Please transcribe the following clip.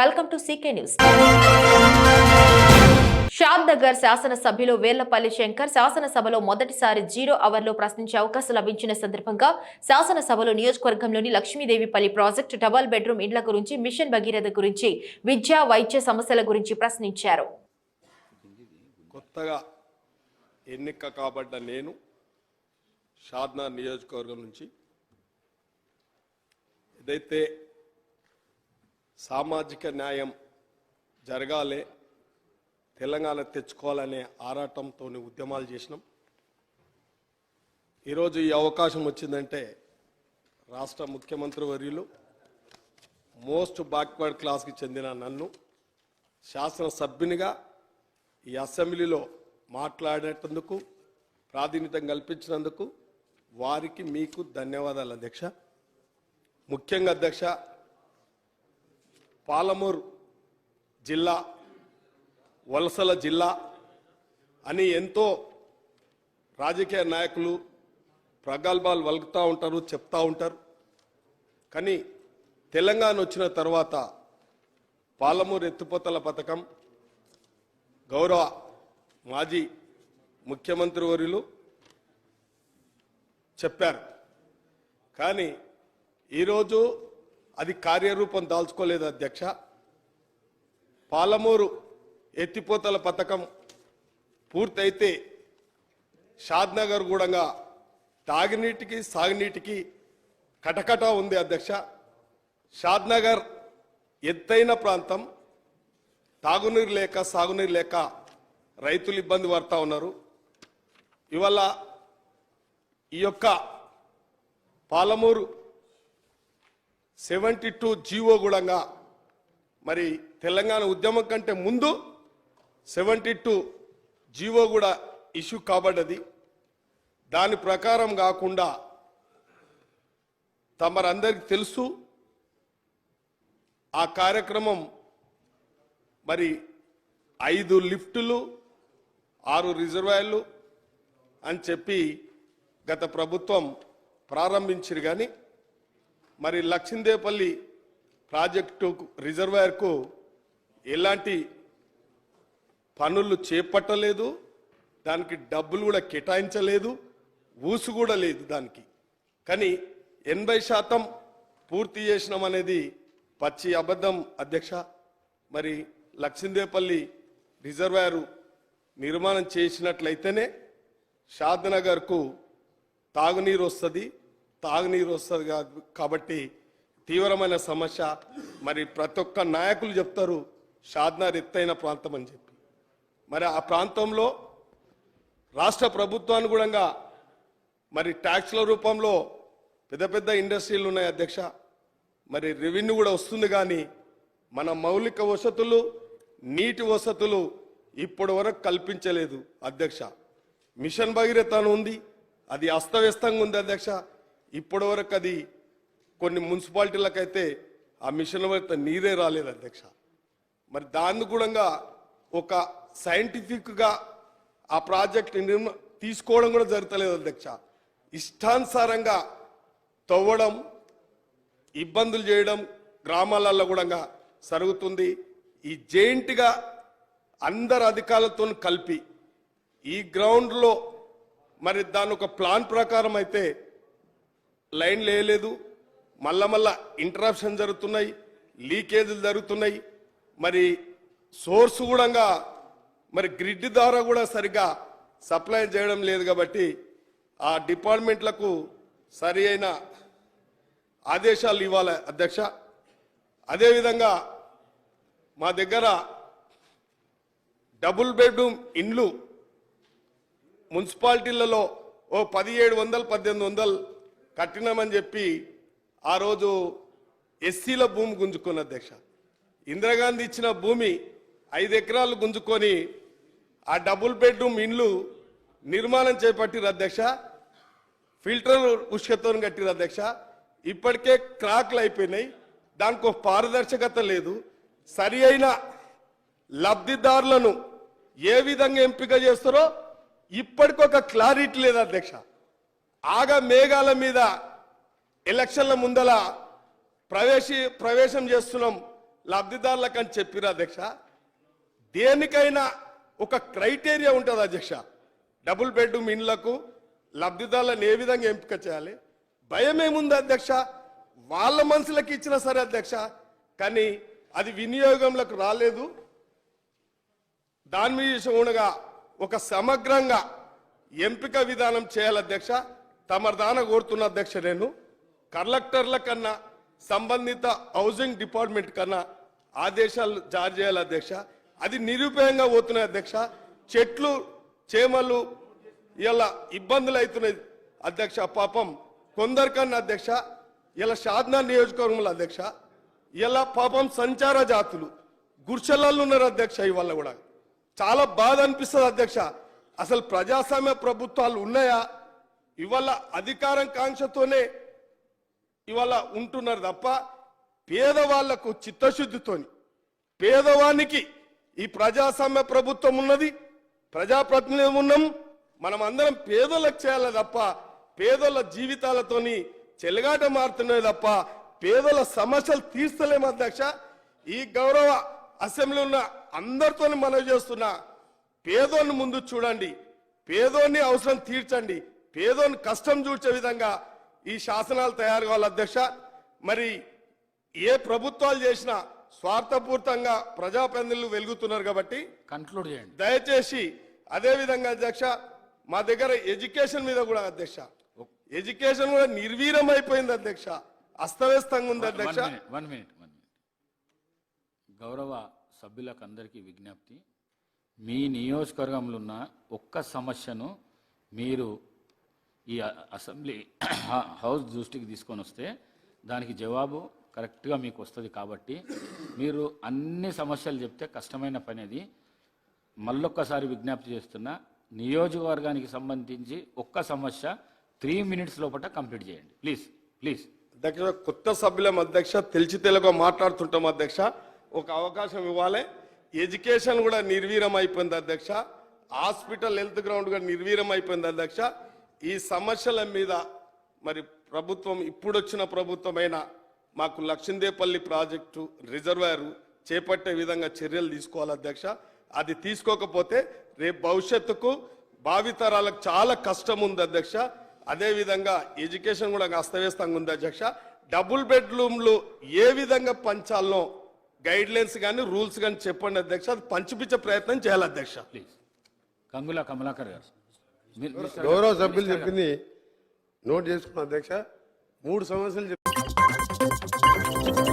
Welcome to CK news షాద్ నగర్ శాసనసభ్యులు వేర్లపల్లి శంకర్ శాసనసభలో మొదటిసారి జీరో అవర్లో ప్రశ్నించే అవకాశం లభించిన సందర్భంగా శాసనసభలో నియోజకవర్గంలోని లక్ష్మీదేవిపల్లి ప్రాజెక్టు డబల్ బెడ్రూమ్ ఇండ్ల గురించి మిషన్ భగీరథ గురించి విద్యా వైద్య సమస్యల గురించి ప్రశ్నించారు. కొత్తగా ఎన్నిక కాబడ్డ నేను షాద్నా నియోజకవర్గం నుంచి ఏదైతే సామాజిక న్యాయం జరగాలి తెలంగాణ తెచ్చుకోవాలనే ఆరాటంతో ఉద్యమాలు చేసినాం. ఈరోజు ఈ అవకాశం వచ్చిందంటే రాష్ట్ర ముఖ్యమంత్రి వర్యులు మోస్ట్ బ్యాక్వర్డ్ క్లాస్కి చెందిన నన్ను శాసనసభ్యునిగా ఈ అసెంబ్లీలో మాట్లాడేటందుకు ప్రాతినిధ్యం కల్పించినందుకు వారికి మీకు ధన్యవాదాలు అధ్యక్ష. ముఖ్యంగా అధ్యక్ష పాలమూరు జిల్లా వలసల జిల్లా అని ఎంతో రాజకీయ నాయకులు ప్రగల్భాలు వలుకుతూ ఉంటారు చెప్తా ఉంటారు. కానీ తెలంగాణ వచ్చిన తర్వాత పాలమూరు ఎత్తిపోతల పథకం గౌరవ మాజీ ముఖ్యమంత్రి వర్యులు చెప్పారు. కానీ ఈరోజు అది కార్యరూపం దాల్చుకోలేదు అధ్యక్ష. పాలమూరు ఎత్తిపోతల పథకం పూర్తయితే షాద్నగర్ గూడంగా తాగునీటికి సాగునీటికి కటకట ఉంది అధ్యక్ష. షాద్నగర్ ఎత్తైన ప్రాంతం. తాగునీరు లేక సాగునీరు లేక రైతులు ఇబ్బంది పడతా ఉన్నారు. ఇవాళ ఈ యొక్క పాలమూరు సెవెంటీ టూ జీవో గుడంగా మరి తెలంగాణ ఉద్యమం కంటే ముందు సెవెంటీ టూ జీవో కూడా ఇష్యూ కాబడ్డది. దాని ప్రకారం కాకుండా తమరందరికి తెలుసు ఆ కార్యక్రమం మరి ఐదు లిఫ్టులు ఆరు రిజర్వాయర్లు అని చెప్పి గత ప్రభుత్వం ప్రారంభించారు కానీ మరి లక్ష్మీదేపల్లి ప్రాజెక్టు రిజర్వాయర్కు ఎలాంటి పనులు చేపట్టలేదు దానికి డబ్బులు కూడా కేటాయించలేదు ఊసు కూడా లేదు దానికి. కానీ ఎనభై శాతం పూర్తి చేసినాం అనేది పచ్చి అబద్ధం అధ్యక్ష. మరి లక్ష్మీదేపల్లి రిజర్వాయరు నిర్మాణం చేసినట్లయితేనే షాద్నగర్కు తాగునీరు వస్తుంది. తాగునీరు వస్తుంది కాబట్టి తీవ్రమైన సమస్య. మరి ప్రతి ఒక్క నాయకులు చెప్తారు షాద్నగర్ ఎత్తైన ప్రాంతం అని చెప్పి. మరి ఆ ప్రాంతంలో రాష్ట్ర ప్రభుత్వాన్ని మరి ట్యాక్స్ల రూపంలో పెద్ద పెద్ద ఇండస్ట్రీలు ఉన్నాయి అధ్యక్ష. మరి రెవెన్యూ కూడా వస్తుంది కానీ మన మౌలిక వసతులు నీటి వసతులు ఇప్పటి వరకు కల్పించలేదు అధ్యక్ష. మిషన్ భగీరథను అని ఉంది అది అస్తవ్యస్తంగా ఉంది అధ్యక్ష. ఇప్పటి వరకు అది కొన్ని మున్సిపాలిటీలకైతే ఆ మిషన్ భగీరథ నీరే రాలేదు అధ్యక్ష. మరి దాన్ని కూడా ఒక సైంటిఫిక్గా ఆ ప్రాజెక్ట్ నిర్మ తీసుకోవడం కూడా జరుగుతలేదు అధ్యక్ష. ఇష్టానుసారంగా తవ్వడం ఇబ్బందులు చేయడం గ్రామాలలో కూడా జరుగుతుంది. ఈ జైంట్గా అందరు అధికారులతో కలిపి ఈ గ్రౌండ్లో మరి దాని ఒక ప్లాన్ ప్రకారం అయితే లైన్ లేయలేదు. మళ్ళా మళ్ళా ఇంటరప్షన్ జరుగుతున్నాయి లీకేజీలు జరుగుతున్నాయి. మరి సోర్స్ కూడా మరి గ్రిడ్ ద్వారా కూడా సరిగా సప్లై చేయడం లేదు కాబట్టి ఆ డిపార్ట్మెంట్లకు సరి అయిన ఆదేశాలు ఇవ్వాలి అధ్యక్ష. అదేవిధంగా మా దగ్గర డబుల్ బెడ్రూమ్ ఇండ్లు మున్సిపాలిటీలలో ఓ పదిహేడు వందలు పద్దెనిమిది వందలు కట్టినామని చెప్పి ఆ రోజు ఎస్సీల భూమి గుంజుకున్న అధ్యక్ష. ఇందిరాగాంధీ ఇచ్చిన భూమి ఐదు ఎకరాలు గుంజుకొని ఆ డబుల్ బెడ్రూమ్ ఇండ్లు నిర్మాణం చేపట్టిరు అధ్యక్ష. ఫిల్టర్ ఉష్కతో కట్టిరు అధ్యక్ష. ఇప్పటికే క్రాక్లు అయిపోయినాయి. దానికి ఒక పారదర్శకత లేదు. సరి అయిన లబ్ధిదారులను ఏ విధంగా ఎంపిక చేస్తారో ఇప్పటికొక క్లారిటీ లేదు అధ్యక్ష. ఆగ మేఘాల మీద ఎలక్షన్ల ముందల ప్రవేశి ప్రవేశం చేస్తున్నాం లబ్ధిదారులకు అని చెప్పిరు అధ్యక్ష. దేనికైనా ఒక క్రైటీరియా ఉంటుంది అధ్యక్ష. డబుల్ బెడ్రూమ్ ఇండ్లకు లబ్ధిదారులను ఏ విధంగా ఎంపిక చేయాలి? భయం ఏముంది అధ్యక్ష? వాళ్ళ మనసులకు ఇచ్చిన సరే అధ్యక్ష కానీ అది వినియోగంలోకి రాలేదు. దాని మీద ఉండగా ఒక సమగ్రంగా ఎంపిక విధానం చేయాలి అధ్యక్ష. తమరు దాన కోరుతున్న అధ్యక్ష నేను. కలెక్టర్ల కన్నా సంబంధిత హౌసింగ్ డిపార్ట్మెంట్ కన్నా ఆదేశాలు జారీ చేయాలి అధ్యక్ష. అది నిరుపయోగంగా పోతున్నాయి అధ్యక్ష. చెట్లు చేమలు ఇలా ఇబ్బందులు అవుతున్నాయి అధ్యక్ష పాపం. కొందరికన్నా అధ్యక్ష ఇలా షాద్నా నియోజకవర్గంలో అధ్యక్ష ఇలా పాపం సంచార జాతులు గుర్చలల్లో ఉన్నారు అధ్యక్ష ఇవాళ కూడా. చాలా బాధ అనిపిస్తుంది అధ్యక్ష. అసలు ప్రజాస్వామ్య ప్రభుత్వాలు ఉన్నాయా? ఇవాళ అధికారం కాంక్షతోనే ఇవాళ ఉంటున్నారు తప్ప పేదవాళ్ళకు చిత్తశుద్ధితోని పేదవానికి ఈ ప్రజాస్వామ్య ప్రభుత్వం ఉన్నది ప్రజాప్రతినిధులు ఉన్నాం మనం అందరం పేదలకు చేయాలి తప్ప పేదల జీవితాలతోని చెలగాట మారుతున్నాయి తప్ప పేదల సమస్యలు తీర్చలేము అధ్యక్ష. ఈ గౌరవ అసెంబ్లీ ఉన్న అందరితో మనవి చేస్తున్నా పేదోని ముందు చూడండి పేదోని అవసరం తీర్చండి పేదోని కష్టం చూచే విధంగా ఈ శాసనాలు తయారు కావాలి అధ్యక్ష. మరి ఏ ప్రభుత్వాలు చేసినా స్వార్థపూర్తంగా ప్రజాప్రతినిధులు వెలుగుతున్నారు కాబట్టి కన్క్లూడ్ చేయండి. దయచేసి అదే విధంగా అధ్యక్ష మా దగ్గర ఎడ్యుకేషన్ మీద కూడా అధ్యక్ష. ఎడ్యుకేషన్ కూడా నిర్వీర్యం అయిపోయింది అధ్యక్ష. అస్తవ్యస్తంగా ఉంది అధ్యక్ష. వన్ మినిట్ వన్ మినిట్ గౌరవ సభ్యులకు అందరికీ విజ్ఞప్తి. మీ నియోజకవర్గంలో ఉన్న ఒక్క సమస్యను మీరు ఈ అసెంబ్లీ హౌస్ దృష్టికి తీసుకొని వస్తే దానికి జవాబు కరెక్ట్గా మీకు వస్తుంది కాబట్టి మీరు అన్ని సమస్యలు చెప్తే కష్టమైన పని అది. మళ్ళొక్కసారి విజ్ఞప్తి చేస్తున్నా నియోజకవర్గానికి సంబంధించి ఒక్క సమస్య త్రీ మినిట్స్ లోపల కంప్లీట్ చేయండి. Please please. అధ్యక్ష కొత్త సభ్యులం అధ్యక్ష తెలిసి తెలుగు మాట్లాడుతుంటాం అధ్యక్ష. ఒక అవకాశం ఇవ్వాలి. ఎడ్యుకేషన్ కూడా నిర్వీరం అయిపోయింది అధ్యక్ష. హాస్పిటల్ హెల్త్ గ్రౌండ్ కూడా నిర్వీరం అయిపోయింది అధ్యక్ష. ఈ సమస్యల మీద మరి ప్రభుత్వం ఇప్పుడు వచ్చిన ప్రభుత్వమైన మాకు లక్ష్మీదేపల్లి ప్రాజెక్టు రిజర్వాయర్ చేపట్టే విధంగా చర్యలు తీసుకోవాలి అధ్యక్ష. అది తీసుకోకపోతే రేపు భవిష్యత్తుకు భావితరాలకు చాలా కష్టం ఉంది అధ్యక్ష. అదే విధంగా ఎడ్యుకేషన్ కూడా అస్తవ్యస్తంగా ఉంది అధ్యక్ష. డబుల్ బెడ్రూమ్లు ఏ విధంగా పంచాలనో గైడ్ లైన్స్ కానీ రూల్స్ కానీ చెప్పండి అధ్యక్ష. అది పంచిపించే ప్రయత్నం చేయాలి అధ్యక్ష. ప్లీజ్. కంగుల కమలాకర్ గారు. గౌరవ సభ్యులు చెప్పింది నోట్ చేసుకున్న అధ్యక్ష మూడు సమస్యలు フフフフ。